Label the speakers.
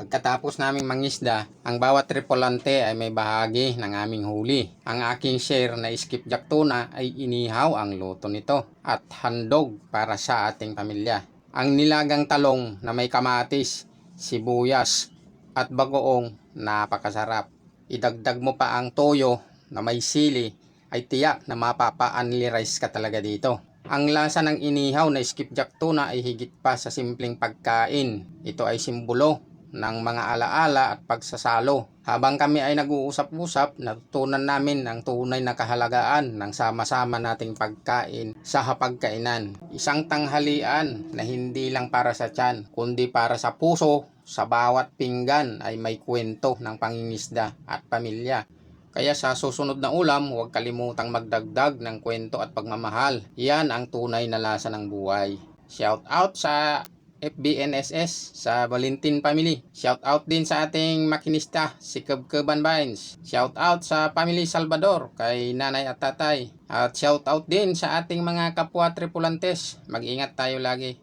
Speaker 1: Pagkatapos naming mangisda, ang bawat tripulante ay may bahagi ng aming huli. Ang aking share na skipjack tuna ay inihaw ang luto nito at handog para sa ating pamilya. Ang nilagang talong na may kamatis, sibuyas at bagoong napakasarap. Idagdag mo pa ang toyo na may sili ay tiyak na mapapa-unli rice ka talaga dito. Ang lasa ng inihaw na skipjack tuna ay higit pa sa simpleng pagkain. Ito ay simbolo ng mga alaala at pagsasalo. Habang kami ay nag-uusap-usap, natutunan namin ang tunay na kahalagaan ng sama-sama nating pagkain sa hapagkainan. Isang tanghalian na hindi lang para sa tiyan, kundi para sa puso, sa bawat pinggan ay may kwento ng pangingisda at pamilya. Kaya sa susunod na ulam, huwag kalimutang magdagdag ng kwento at pagmamahal. Yan ang tunay na lasa ng buhay. Shout out sa FBNSS sa Valentin family. Shout out din sa ating makinista, si Kebkeban Vines. Shout out sa family Salvador, kay nanay at tatay. At shout out din sa ating mga kapwa tripulantes. Mag-ingat tayo lagi.